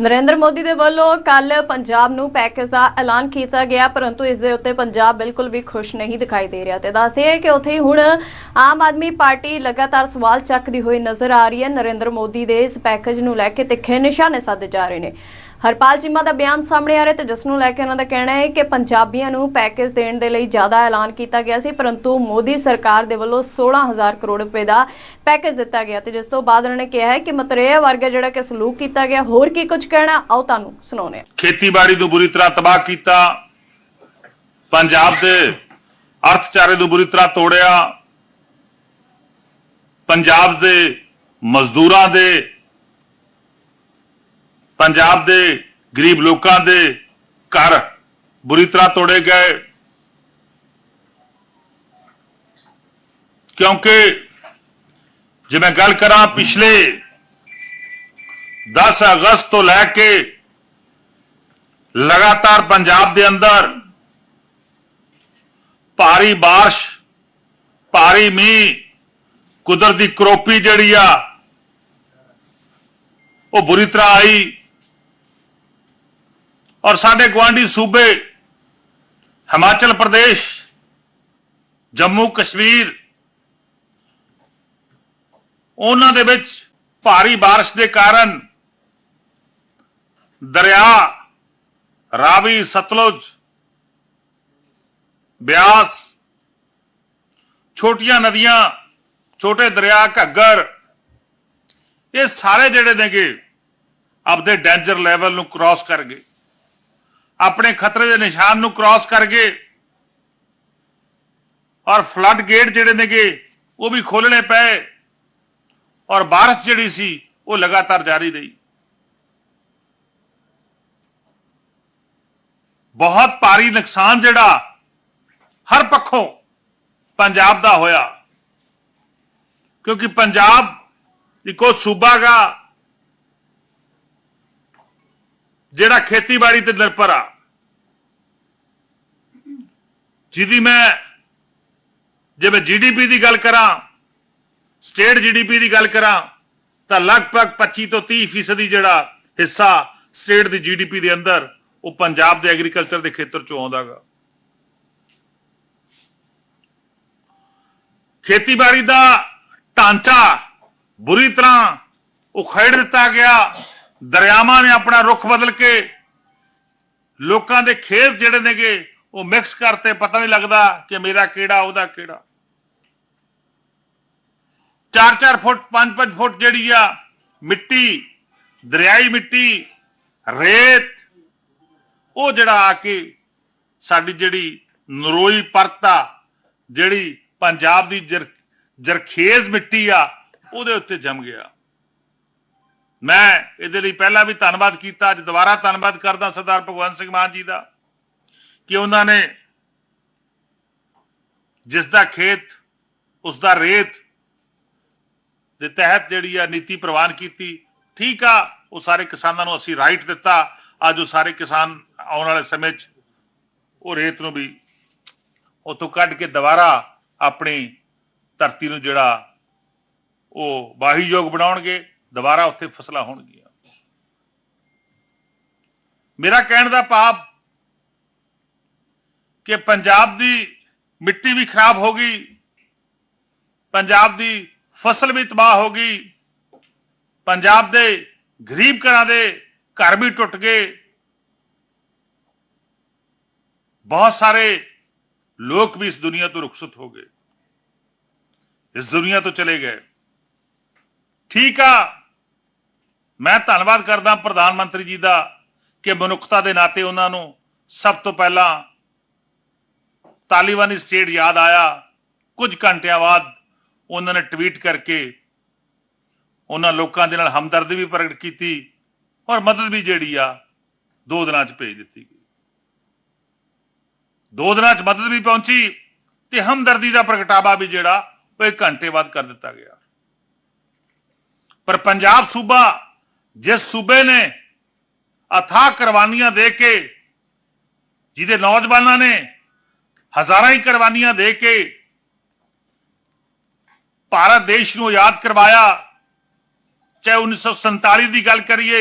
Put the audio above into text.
ਨਰਿੰਦਰ ਮੋਦੀ ਦੇ ਵੱਲੋਂ ਕੱਲ ਪੰਜਾਬ ਨੂੰ ਪੈਕੇਜ ਦਾ ਐਲਾਨ ਕੀਤਾ ਗਿਆ, ਪਰੰਤੂ ਇਸ ਦੇ ਉੱਤੇ ਪੰਜਾਬ ਬਿਲਕੁਲ ਵੀ ਖੁਸ਼ ਨਹੀਂ ਦਿਖਾਈ ਦੇ ਰਿਹਾ ਤੇ ਦੱਸਦੇ ਕਿ ਉੱਥੇ ਹੀ ਹੁਣ ਆਮ ਆਦਮੀ ਪਾਰਟੀ ਲਗਾਤਾਰ ਸਵਾਲ ਚੱਕਦੀ ਹੋਈ ਨਜ਼ਰ ਆ ਰਹੀ ਹੈ। ਨਰਿੰਦਰ ਮੋਦੀ ਦੇ ਇਸ ਪੈਕੇਜ ਨੂੰ ਲੈ ਕੇ ਤਿੱਖੇ ਨਿਸ਼ਾਨੇ ਸਾਧੇ ਜਾ ਰਹੇ ਨੇ। ਹਰਪਾਲ ਚੀਮਾ ਦਾ ਬਿਆਨ ਸਾਹਮਣੇ ਆ ਰਿਹਾ ਤੇ ਜਿਸ ਨੂੰ ਲੈ ਕੇ ਉਹਨਾਂ ਦਾ ਕਹਿਣਾ ਹੈ ਕਿ ਪੰਜਾਬੀਆਂ ਨੂੰ ਪੈਕੇਜ ਦੇਣ ਦੇ ਲਈ ਜ਼ਿਆਦਾ ਐਲਾਨ ਕੀਤਾ ਗਿਆ ਸੀ, ਪਰੰਤੂ ਮੋਦੀ ਸਰਕਾਰ ਦੇ ਵੱਲੋਂ 16000 ਕਰੋੜ ਰੁਪਏ ਦਾ ਪੈਕੇਜ ਦਿੱਤਾ ਗਿਆ ਤੇ ਜਿਸ ਤੋਂ ਬਾਅਦ ਉਹਨਾਂ ਨੇ ਕਿਹਾ ਹੈ ਕਿ ਮਤਰੇਆ ਵਰਗਾ ਜਿਹੜਾ ਕਿ ਸਲੂਕ ਕੀਤਾ ਗਿਆ, ਹੋਰ ਕੀ ਕੁਝ ਕਹਿਣਾ? ਆਓ ਤੁਹਾਨੂੰ ਸੁਣਾਉਂਦੇ ਹਾਂ। ਖੇਤੀਬਾੜੀ ਨੂੰ ਬੁਰੀ ਤਰ੍ਹਾਂ ਤਬਾਹ ਕੀਤਾ, ਪੰਜਾਬ ਦੇ ਅਰਥਚਾਰੇ ਨੂੰ ਬੁਰੀ ਤਰ੍ਹਾਂ ਤੋੜਿਆ, ਪੰਜਾਬ ਦੇ ਮਜ਼ਦੂਰਾਂ ਦੇ ਪੰਜਾਬ ਦੇ ਗਰੀਬ ਲੋਕਾਂ ਦੇ ਘਰ ਬੁਰੀ ਤਰ੍ਹਾਂ ਤੋੜੇ ਗਏ ਕਿਉਂਕਿ ਜੇ ਮੈਂ ਗੱਲ ਕਰਾਂ ਪਿਛਲੇ 10 ਅਗਸਤ ਤੋਂ ਲੈ ਕੇ ਲਗਾਤਾਰ ਪੰਜਾਬ ਦੇ ਅੰਦਰ ਭਾਰੀ بارش ਭਾਰੀ ਮੀਂਹ ਕੁਦਰਤੀ ਕਰੋਪੀ ਜਿਹੜੀ ਆ ਉਹ ਬੁਰੀ ਤਰ੍ਹਾਂ ਆਈ ਔਰ ਸਾਡੇ ਗਵਾਂਢੀ ਸੂਬੇ ਹਿਮਾਚਲ ਪ੍ਰਦੇਸ਼ ਜੰਮੂ ਕਸ਼ਮੀਰ ਉਹਨਾਂ ਦੇ ਵਿੱਚ ਭਾਰੀ بارش ਦੇ ਕਾਰਨ ਦਰਿਆ ਰਾਵੀ ਸਤਲੁਜ ਬਿਆਸ ਛੋਟੀਆਂ ਨਦੀਆਂ ਛੋਟੇ ਦਰਿਆ ਘੱਗਰ ਇਹ ਸਾਰੇ ਜਿਹੜੇ ਨੇਗੇ ਆਪਦੇ ਡੇਂਜਰ ਲੈਵਲ ਨੂੰ ਕ੍ਰਾਸ ਕਰ ਗਏ ਆਪਣੇ ਖਤਰੇ ਦੇ ਨਿਸ਼ਾਨ ਨੂੰ ਕ੍ਰਾਸ ਕਰ ਗਏ ਔਰ ਫਲੱਡ ਗੇਟ ਜਿਹੜੇ ਨੇਗੇ, ਉਹ ਵੀ ਖੋਲਣੇ ਪਏ ਔਰ ਬਾਰਿਸ਼ ਜਿਹੜੀ ਸੀ, ਉਹ ਲਗਾਤਾਰ ਜਾਰੀ ਰਹੀ। ਬਹੁਤ ਭਾਰੀ ਨੁਕਸਾਨ ਜਿਹੜਾ ਹਰ ਪੱਖੋਂ ਪੰਜਾਬ ਦਾ ਹੋਇਆ, ਕਿਉਂਕਿ ਪੰਜਾਬ ਇੱਕੋ ਸੂਬਾ ਜਿਹੜਾ ਖੇਤੀਬਾੜੀ ਤੇ ਨਿਰਭਰ ਆ। ਜਿਹਦੀ ਮੈਂ ਜੇ ਮੈਂ ਜੀਡੀਪੀ ਦੀ ਗੱਲ ਕਰਾਂ, ਸਟੇਟ ਜੀਡੀਪੀ ਦੀ ਗੱਲ ਕਰਾਂ, ਤਾਂ ਲਗਭਗ 25 ਤੋਂ 30 ਫੀਸਦੀ ਜਿਹੜਾ ਹਿੱਸਾ ਸਟੇਟ ਦੀ ਜੀਡੀਪੀ ਦੇ ਅੰਦਰ ਉਹ ਪੰਜਾਬ ਦੇ ਐਗਰੀਕਲਚਰ ਦੇ ਖੇਤਰ ਚੋਂ ਆਉਂਦਾਗਾ। ਖੇਤੀਬਾੜੀ ਦਾ ਢਾਂਚਾ ਬੁਰੀ ਤਰ੍ਹਾਂ ਉਖੇੜ ਦਿੱਤਾ ਗਿਆ। ਦਰਿਆਵਾਂ ਨੇ ਆਪਣਾ ਰੁਖ ਬਦਲ ਕੇ ਲੋਕਾਂ ਦੇ ਖੇਤ ਜਿਹੜੇ ਨੇਗੇ, ਉਹ ਮਿਕਸ ਕਰਤੇ, ਪਤਾ ਨਹੀਂ ਲੱਗਦਾ ਕਿ ਮੇਰਾ ਕਿਹੜਾ, ਉਹਦਾ ਕਿਹੜਾ। 4-4 ਫੁੱਟ 5-5 ਫੁੱਟ ਜਿਹੜੀ ਆ, ਮਿੱਟੀ, ਦਰਿਆਈ ਮਿੱਟੀ, ਰੇਤ, ਉਹ ਜਿਹੜਾ ਆ ਕੇ ਸਾਡੀ ਜਿਹੜੀ ਨਰੋਈ ਪਰਤਾ ਜਿਹੜੀ ਪੰਜਾਬ ਦੀ ਜਰ, ਜਰਖੇਜ਼ ਮਿੱਟੀ ਆ, ਉਹਦੇ ਉੱਤੇ ਜੰਮ ਗਿਆ। ਮੈਂ ਇਹਦੇ ਲਈ ਪਹਿਲਾਂ ਵੀ ਧੰਨਵਾਦ ਕੀਤਾ, ਅੱਜ ਦੁਬਾਰਾ ਧੰਨਵਾਦ ਕਰਦਾ ਸਰਦਾਰ ਭਗਵੰਤ ਸਿੰਘ ਮਾਨ ਜੀ ਦਾ ਕਿ ਉਹਨਾਂ ਨੇ ਜਿਸ ਦਾ ਖੇਤ, ਉਸ ਦਾ ਰੇਤ ਦੇ ਤਹਿਤ ਜਿਹੜੀ ਆ ਨੀਤੀ ਪ੍ਰਵਾਨ ਕੀਤੀ, ਠੀਕ ਆ, ਉਹ ਸਾਰੇ ਕਿਸਾਨਾਂ ਨੂੰ ਅਸੀਂ ਰਾਈਟ ਦਿੱਤਾ, ਅੱਜ ਉਹ ਸਾਰੇ ਕਿਸਾਨ ਆਉਣ ਵਾਲੇ ਸਮੇਂ 'ਚ ਉਹ ਰੇਤ ਨੂੰ ਵੀ ਉਤੋਂ ਕੱਢ ਕੇ ਦੁਬਾਰਾ ਆਪਣੀ ਧਰਤੀ ਨੂੰ ਜਿਹੜਾ ਉਹ ਵਾਹੀਯੋਗ ਬਣਾਉਣਗੇ। ਦੁਬਾਰਾ ਉੱਥੇ ਫਸਲਾਂ ਹੋਣਗੀਆਂ। ਮੇਰਾ ਕਹਿਣ ਦਾ ਭਾਵ ਕਿ ਪੰਜਾਬ ਦੀ ਮਿੱਟੀ ਵੀ ਖਰਾਬ ਹੋ ਗਈ, ਪੰਜਾਬ ਦੀ ਫਸਲ ਵੀ ਤਬਾਹ ਹੋ ਗਈ, ਪੰਜਾਬ ਦੇ ਗਰੀਬ ਘਰਾਂ ਦੇ ਘਰ ਵੀ ਟੁੱਟ ਗਏ। ਬਹੁਤ ਸਾਰੇ ਲੋਕ ਵੀ ਇਸ ਦੁਨੀਆ ਤੋਂ ਰੁਖਸਤ ਹੋ ਗਏ, ਇਸ ਦੁਨੀਆ ਤੋਂ ਚਲੇ ਗਏ। ਠੀਕ ਆ। ਮੈਂ ਧੰਨਵਾਦ ਕਰਦਾ ਪ੍ਰਧਾਨ ਮੰਤਰੀ ਜੀ ਦਾ ਕਿ ਮਨੁੱਖਤਾ ਦੇ ਨਾਤੇ ਉਹਨਾਂ ਨੂੰ ਸਭ ਤੋਂ ਪਹਿਲਾਂ ਤਾਲਿਬਾਨੀ ਸਟੇਟ ਯਾਦ ਆਇਆ। ਕੁਝ ਘੰਟਿਆਂ ਬਾਅਦ ਉਹਨਾਂ ਨੇ ਟਵੀਟ ਕਰਕੇ ਉਹਨਾਂ ਲੋਕਾਂ ਦੇ ਨਾਲ ਹਮਦਰਦੀ ਵੀ ਪ੍ਰਗਟ ਕੀਤੀ ਔਰ ਮਦਦ ਵੀ ਜਿਹੜੀ ਆ ਦੋ ਦਿਨਾਂ 'ਚ ਭੇਜ ਦਿੱਤੀ ਗਈ। ਦੋ ਦਿਨਾਂ 'ਚ ਮਦਦ ਵੀ ਪਹੁੰਚੀ ਤੇ ਹਮਦਰਦੀ ਦਾ ਪ੍ਰਗਟਾਵਾ ਵੀ ਜਿਹੜਾ ਉਹ ਇੱਕ ਘੰਟੇ ਬਾਅਦ ਕਰ ਦਿੱਤਾ ਗਿਆ। ਪਰ ਪੰਜਾਬ ਸੂਬਾ ਜਿਸ ਸੂਬੇ ਨੇ ਅਥਾਹ ਕੁਰਬਾਨੀਆਂ ਦੇ ਕੇ, ਜਿਹਦੇ ਨੌਜਵਾਨਾਂ ਨੇ ਹਜ਼ਾਰਾਂ ਹੀ ਕੁਰਬਾਨੀਆਂ ਦੇ ਕੇ ਭਾਰਤ ਦੇਸ਼ ਨੂੰ ਆਜ਼ਾਦ ਕਰਵਾਇਆ, ਚਾਹੇ 1947 ਦੀ ਗੱਲ ਕਰੀਏ